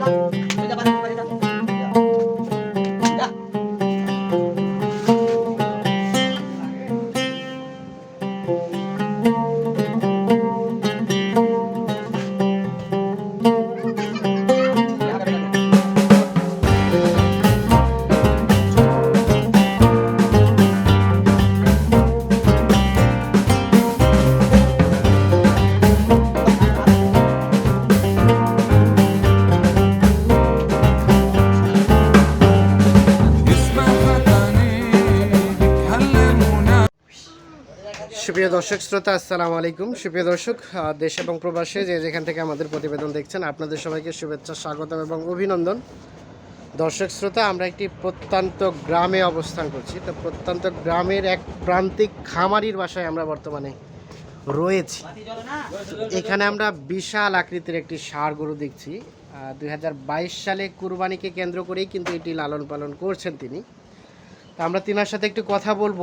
嗯 সুপ্রিয় দর্শক, শ্রোতা, আসসালামু আলাইকুম। সুপ্রিয় দর্শক দেশ এবং প্রবাসে যে যেখান থেকে আমাদের প্রতিবেদন দেখছেন, আপনাদের সবাইকে শুভেচ্ছা, স্বাগতম এবং অভিনন্দন। দর্শক, শ্রোতা, আমরা একটি প্রত্যন্ত গ্রামে অবস্থান করছি। তো প্রত্যন্ত গ্রামের এক প্রান্তিক খামারির বাসায় আমরা বর্তমানে রয়েছি। এখানে আমরা বিশাল আকৃতির একটি ষাঁড় গরু দেখছি। দুই হাজার বাইশ সালে কুরবানিকে কেন্দ্র করেই কিন্তু এটি লালন পালন করছেন তিনি। তো আমরা তিনার সাথে একটু কথা বলব।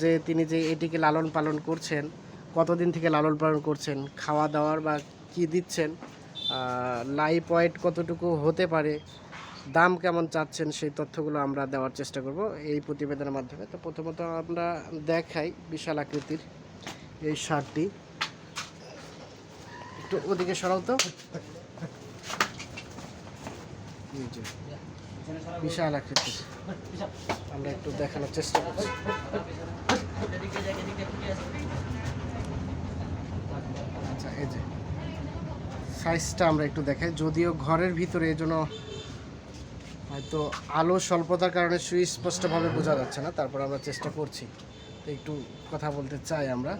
যে তিনি যে এটিকে লালন পালন করছেন, কতদিন থেকে লালন পালন করছেন, খাওয়া দাওয়ার বা কি দিচ্ছেন লাইফ ওয়েট কতটুকু হতে পারে, দাম কেমন চাচ্ছেন, সেই তথ্যগুলো আমরা দেওয়ার চেষ্টা করব এই প্রতিবেদনের মাধ্যমে। তো প্রথমত আমরা দেখাই বিশাল আকৃতির এই সারটি একটু ওদিকে সরাও তো। বিশাল আকৃতির আমরা একটু দেখানোর চেষ্টা করছি। আচ্ছা এই যে সাইজটা আমরা একটু দেখাই। যদিও ঘরের ভিতরে এই জন্য হয়তো আলো স্বল্পতার কারণে সুস্পষ্টভাবে বোঝা যাচ্ছে না। তারপর আমরা চেষ্টা করছি। একটু কথা বলতে চাই আমরা।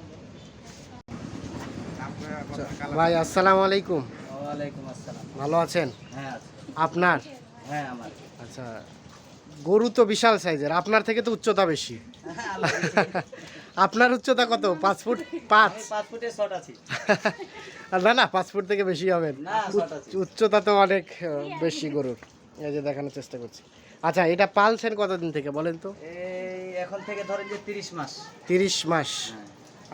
আচ্ছা, ভাই আসসালামু আলাইকুম। ভালো আছেন? হ্যাঁ আপনার? হ্যাঁ আমার। আচ্ছা গরু তো বিশাল সাইজের আপনার থেকে তো উচ্চতা বেশি। আপনার উচ্চতা কত? পাঁচ ফুট? পাঁচ? শর্ট আছি। আর না না পাঁচ ফুট থেকে বেশি হবেন আছে। উচ্চতা তো অনেক বেশি গরুর। এই যে দেখানোর চেষ্টা করছি। আচ্ছা এটা পালছেন কতদিন থেকে বলেন তো? এখন থেকে ধরেন যে তিরিশ মাস। তিরিশ মাস। হ্যাঁ।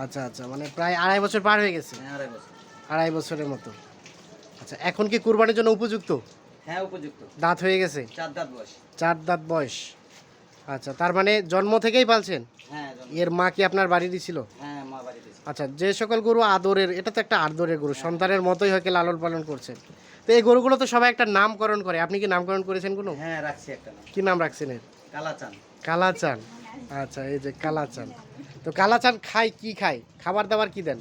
আচ্ছা আচ্ছা মানে প্রায় আড়াই বছর পার হয়ে গেছে। হ্যাঁ, আড়াই বছর। আড়াই বছরের মতো। আচ্ছা এখন কি কুরবানির জন্য উপযুক্ত? হ্যাঁ উপযুক্ত। দাঁত হয়ে গেছে? চার দাঁত বয়স। চার দাঁত বয়স। আচ্ছা তার মানে জন্ম থেকেই পালছেন? হ্যাঁ এর মা কি আপনার বাড়িরই ছিল? হ্যাঁ ছিল। আচ্ছা যে সকল গরু আদরের এটা তো একটা আদরের গরু সন্তানের মতোই হয়তো লালন পালন করছেন। তো এই গরুগুলো তো সবাই একটা নামকরণ করে। আপনি কি নামকরণ করেছেন কোনো? হ্যাঁ রাখছি একটা কি নাম রাখছেন এর? কালাচান। কালাচান। আচ্ছা এই যে কালাচান। তো কালাচান খায় কি খায়? খাবার দাবার কি দেন?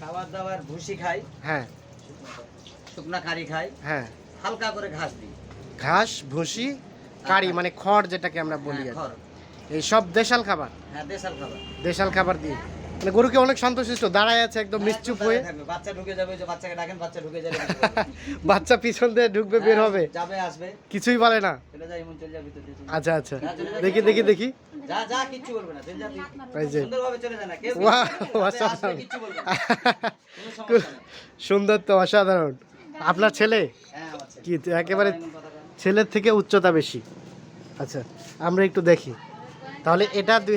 খাবার দাবার ভুসি খাই হ্যাঁ। শুকনা কারি খাই হ্যাঁ। হালকা করে ঘাস দিই। ঘাস ভুসি কারি মানে খড় যেটাকে আমরা বলি হ্যাঁ, আর খড়। এই সব দেশাল খাবার? হ্যাঁ দেশাল খাবার। দেশাল খাবার দিয়ে। মানে গরুকে অনেক সন্তুষ্ট? দাঁড়ায় আছে একদম নিশ্চুপ হয়ে। বাচ্চা ঢুকে যাবে যে বাচ্চাকে ডাকেন বাচ্চা ঢুকে যাবে। বাচ্চা পিছন দিয়ে ঢুকবে বের হবে। হ্যাঁ, যাবে আসবে। কিছুই বলে না। চলে যায় এমন চলে যাবে দিয়ে আচ্ছা আচ্ছা। দেখি দেখি দেখি। যা যা কিচ্ছু বলবে না চলে যাবি এই যে। সুন্দরভাবে চলে যায় না কেউ অসাধারণ। সুন্দর তো অসাধারণ। আপনার ছেলে হ্যাঁ, ছেলে। কি একেবারে। ছেলের থেকে উচ্চতা বেশি। আচ্ছা আমরা একটু দেখি। তাহলে এটা দুই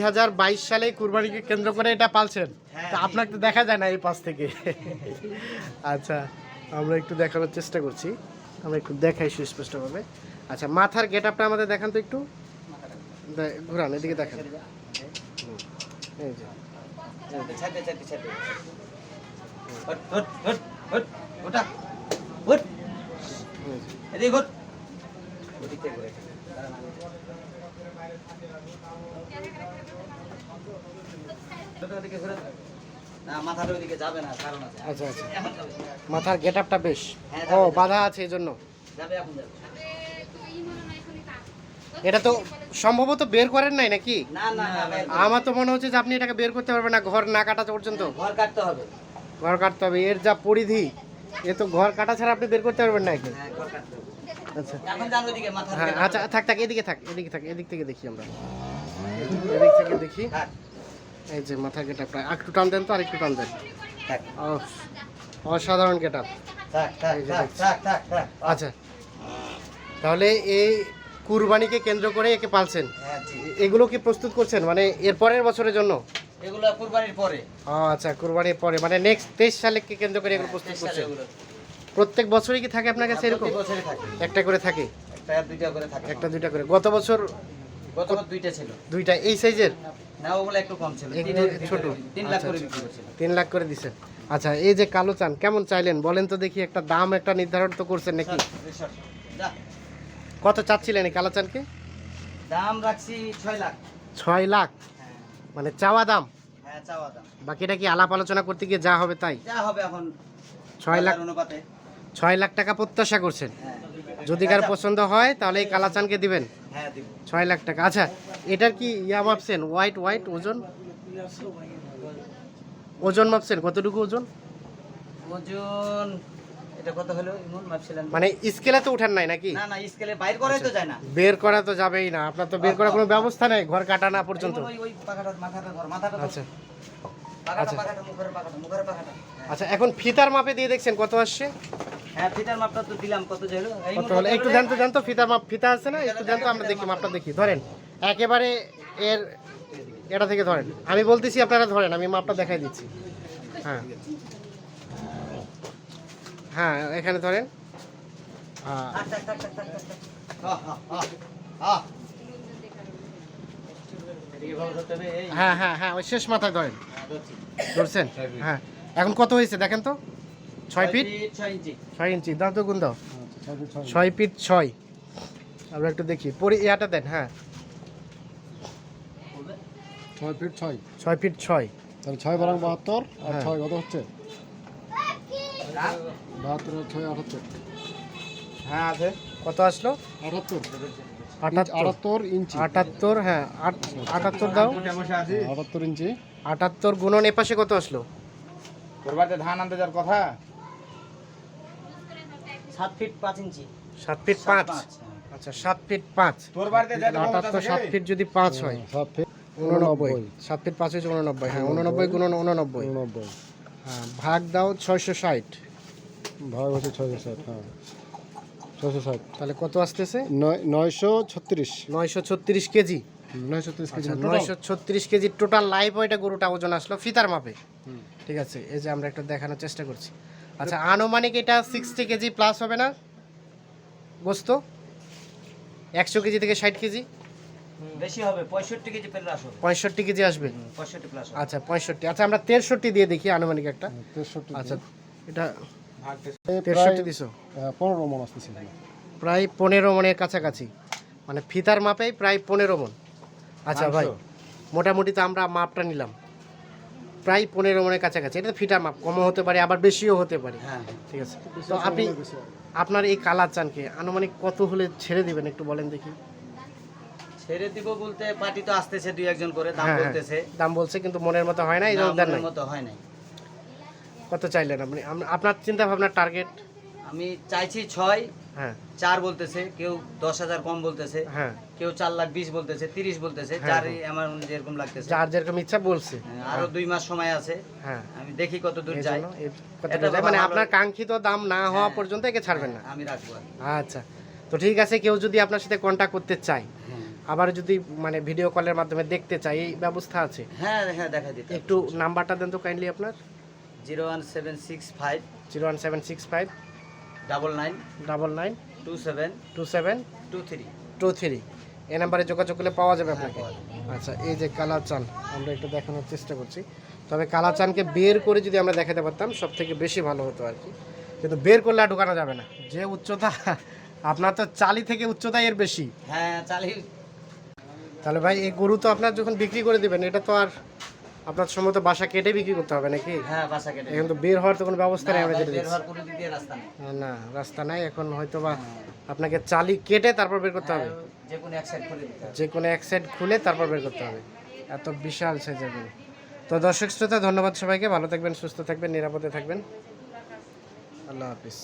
সালে কুরবানিকে কেন্দ্র করে এটা পালছেন? হ্যাঁ, তা আপনাকে দেখা যায় না এই পাশ থেকে। আচ্ছা আমরা একটু দেখানোর চেষ্টা করছি। আমরা একটু দেখাই সুস্পষ্টভাবে। আচ্ছা মাথার গেট আপটা আমাদের দেখান তো একটু। ঘুরান এদিকে দেখান। এই যে। ওটা, আচ্ছা আচ্ছা। মাথার গেট আপটা বেশ। হ্যাঁ, ও বাধা আছে এই জন্য যাবে এখন যাবে। এটা তো সম্ভবত বের করেন নাই নাকি। আমার তো মনে হচ্ছে যে আপনি এটাকে বের করতে পারবেন না ঘর না কাটা পর্যন্ত। ঘর কাটতে হবে। ঘর কাটতে হবে এর যা পরিধি। এ তো ঘর কাটা ছাড়া আপনি বের করতে পারবেন না হ্যাঁ আচ্ছা। এখন মাথা হ্যাঁ আচ্ছা থাক থাক এদিকে থাক এদিকে থাক এদিক থেকে দেখি আমরা। এদিক থেকে দেখি। এই যে মাথা গেটা প্রায়। একটু টান দেন তো আর একটু টান দেন। ও, অসাধারণ গেট আপ আচ্ছা। তাহলে এই কুরবানিকে কেন্দ্র করে একে পালছেন। হ্যাঁ এগুলো কি প্রস্তুত করছেন? মানে এর পরের বছরের জন্য? এগুলো কুরবানির পরে। ও আচ্ছা কুরবানির পরে। মানে নেক্সট তেইশ সালে কি কেন্দ্র করে এগুলো প্রস্তুত সালে করছেন? এগুলো। প্রত্যেক বছরই কি থাকে আপনার কাছে এরকম? বছরে থাকে। একটা করে থাকে? একটা দুইটা করে গত বছর দুইটা ছিল। দুইটা। এই সাইজের না ওগুলো একটু কম ছিল। তিন- ছোট। তিন লাখ আচ্ছা, করে আচ্ছা। বিক্রি করছিল তিন লাখ করে দিছেন। আচ্ছা এই যে কালো চান কেমন চাইলেন? বলেন তো দেখি একটা দাম একটা নির্ধারণ তো করছেন নাকি? কত চাচ্ছিলেন এই কালো চানকে? দাম রাখছি ছয় লাখ। লাখ। হ্যাঁ মানে চাওয়া দাম? হ্যাঁ চাওয়া দাম। বাকিটা কি আলাপ আলোচনা করতে গিয়ে যা হবে তাই? যা হবে এখন ছয় লাখ অনুপাতে। ছয় লাখ টাকা প্রত্যাশা করছেন? হ্যাঁ। যদি কার পছন্দ হয় তাহলে এই কালাচানকে দিবেন। হ্যাঁ দিব। ছয় লাখ টাকা। আচ্ছা এটার কি ইয়া মাপছেন? হোয়াইট হোয়াইট ওজন? ওজন মাপছেন? কতটুকু ওজন? ওজন এটা কত হলো? ইমন মাপছিলেন মানে স্কেলে তো উঠান নাই নাকি? না না স্কেলে বাইর করাই তো যায় না। বের করা তো যাবেই না। আপনার তো বের করার কোনো ব্যবস্থা নেই ঘর কাটা না পর্যন্ত। ওই ওই পাখাটার মাথাটা ধর মাথাটা আচ্ছা। পাখাটা আচ্ছা। পাখাটা মুখের পাখাটা মুখের পাখাটা। আচ্ছা এখন ফিতার মাপে দিয়ে দেখছেন কত আসছে? হ্যাঁ মাপটা তো দিলাম কত যে হলো। কত হলো? একটু জানতো জানতো ফিতার মাপ ফিতা আছে না? একটু জানতো আমরা দেখি মাপটা দেখি। ধরেন একেবারে এর এটা থেকে ধরেন। আমি বলতেছি আপনারা ধরেন আমি মাপটা দেখাই দিচ্ছি। হ্যাঁ হ্যাঁ এখানে ধরেন হ্যাঁ, থাক, থাক, থাক, থাক, থাক, থাক, থাক। আহ, আহ, আহ, আহ। এদিকে ধরতে হবে, এই। হ্যাঁ হ্যাঁ হ্যাঁ ওই শেষ মাথায় ধরেন। হ্যাঁ, ধরছেন? হ্যাঁ। এখন কত হয়েছে দেখেন তো? ছয় ফিট? ছয় ইঞ্চি ছয় ইঞ্চি। দাও তো গুণ দাও। ছয় ফিট ছয়। আমরা একটু দেখি। পরি ইয়াটা দেন হ্যাঁ। ছয় ফিট ছয়। ছয় ফিট ছয়। তাহলে ছয় বারং বাহাত্তর আর হ্যাঁ। ছয় কত হচ্ছে? বাহাত্তর ছয় আটাত্তর। হ্যাঁ আছে। কত আসলো? আটাত্তর। আটাত্তর। ইঞ্চি। আটাত্তর হ্যাঁ আট- আটাত্তর দাও। আটাত্তর ইঞ্চি। আটাত্তর গুণন এ পাশে কত আসলো? ধান আনতে যাওয়ার কথা? সাত ফিট পাঁচ ইঞ্চি। সাত ফিট পাঁচ? হ্যাঁ। আচ্ছা সাত ফিট পাঁচ। তোর বাড়িতে আটাত্তর সাত ফিট যদি পাঁচ হয়। সাত ফিট উননব্বই। সাত ফিট পাঁচ হয়েছে উননব্বই। হ্যাঁ উননব্বই গুণন উননব্বই। উননব্বই। হ্যাঁ ভাগ দাও ছয়শো ষাট। ভাগ হচ্ছে ছয়শো ষাট হ্যাঁ। ছয়শো ষাট। তাহলে কত আসতেছে? নয় নয়শো ছত্রিশ। নয়শো ছত্রিশ কেজি। নয়শো কেজি আচ্ছা নয়শো ছত্রিশ কেজি টোটাল লাইভ ওইটা গরুটা ওজন আসলো ফিতার মাপে। ঠিক আছে এই যে আমরা একটু দেখানোর চেষ্টা করছি। আচ্ছা আনুমানিক এটা সিক্সটি কেজি প্লাস হবে না? গোস্ত? একশো কেজি থেকে ষাট কেজি? বেশি হবে পঁয়ষট্টি কেজি প্লাস হবে। পঁয়ষট্টি কেজি আসবে? পঁয়ষট্টি প্লাস আচ্ছা পঁয়ষট্টি। আচ্ছা আমরা তেষট্টি দিয়ে দেখি আনুমানিক একটা। তেষট্টি আচ্ছা এটা তেষট্টি দিছো? পনেরো মন প্রায় পনেরো মনের কাছাকাছি। মানে ফিতার মাপেই প্রায় পনেরো মন। আচ্ছা ভাই মোটামুটি তো আমরা মাপটা নিলাম। প্রায় পনেরো মনের কাছাকাছি। এটা তো ফিটার মাপ কমও হতে পারে আবার বেশিও হতে পারে। হ্যাঁ ঠিক আছে। তো আপনি আপনার এই কালার চানকে আনুমানিক কত হলে ছেড়ে দিবেন একটু বলেন দেখি। ছেড়ে দিব বলতে পার্টি তো আসতেছে দুই একজন করে দাম হ্যাঁ, হ্যাঁ। বলতেছে। দাম বলছে কিন্তু মনের মতো হয় না এই না, মনের মতো হয় নাই। কত চাইলেন আপনি? আপনার চিন্তা ভাবনার টার্গেট আমি চাইছি ছয় হ্যাঁ। চার বলতেছে কেউ দশ হাজার কম বলতেছে হ্যাঁ। কেউ চার লাখ বিশ বলতেছে তিরিশ বলতেছে চার যার আমার যেরকম লাগতেছে। চার যেরকম ইচ্ছা বলছে। হ্যাঁ, আরও দুই মাস সময় আছে। হ্যাঁ। আমি দেখি কত দূর যাই। মানে আপনার কাঙ্ক্ষিত দাম না হওয়া হ্যাঁ। পর্যন্ত একে ছাড়বেন না। আমি রাখব আচ্ছা। তো ঠিক আছে কেউ যদি আপনার সাথে কন্ট্যাক্ট করতে চায় আবার যদি মানে ভিডিও কলের মাধ্যমে দেখতে চাই এই ব্যবস্থা আছে? হ্যাঁ হ্যাঁ দেখা দিতে একটু নাম্বারটা দেন তো কাইন্ডলি আপনার। Zero one seven six five. Zero one seven six five. Double nine. Double nine. Two seven. Two seven. Two three. Two three. এই নাম্বারে যোগাযোগ করলে পাওয়া যাবে আপনাকে? আচ্ছা এই যে কালা চান আমরা একটু দেখানোর চেষ্টা করছি। তবে কালা চানকে বের করে যদি আমরা দেখাতে পারতাম সব থেকে বেশি ভালো হতো আর কি। কিন্তু বের করলে আর ঢোকানো যাবে না। যে উচ্চতা আপনার তো চালি থেকে উচ্চতা এর বেশি। হ্যাঁ চালি। তাহলে ভাই এই গরু তো আপনার যখন বিক্রি করে দিবেন এটা তো আর আপনার সম্ভবত বাসা কেটে বিক্রি করতে হবে নাকি? হ্যাঁ বাসা কেটে এখন তো বের হওয়ার তো কোনো ব্যবস্থা নেই আমরা যেটা রাস্তা নেই। না রাস্তা নাই এখন হয়তো বা আপনাকে চালি কেটে তারপর বের করতে হবে। হ্যাঁ, যে কোনো এক সাইড করে যে কোনো এক সাইড খুলে তারপর বের করতে হবে। এত বিশাল সাইজের গরু। তো দর্শক শ্রোতা ধন্যবাদ সবাইকে। ভালো থাকবেন সুস্থ থাকবেন নিরাপদে থাকবেন। আল্লাহ হাফিজ।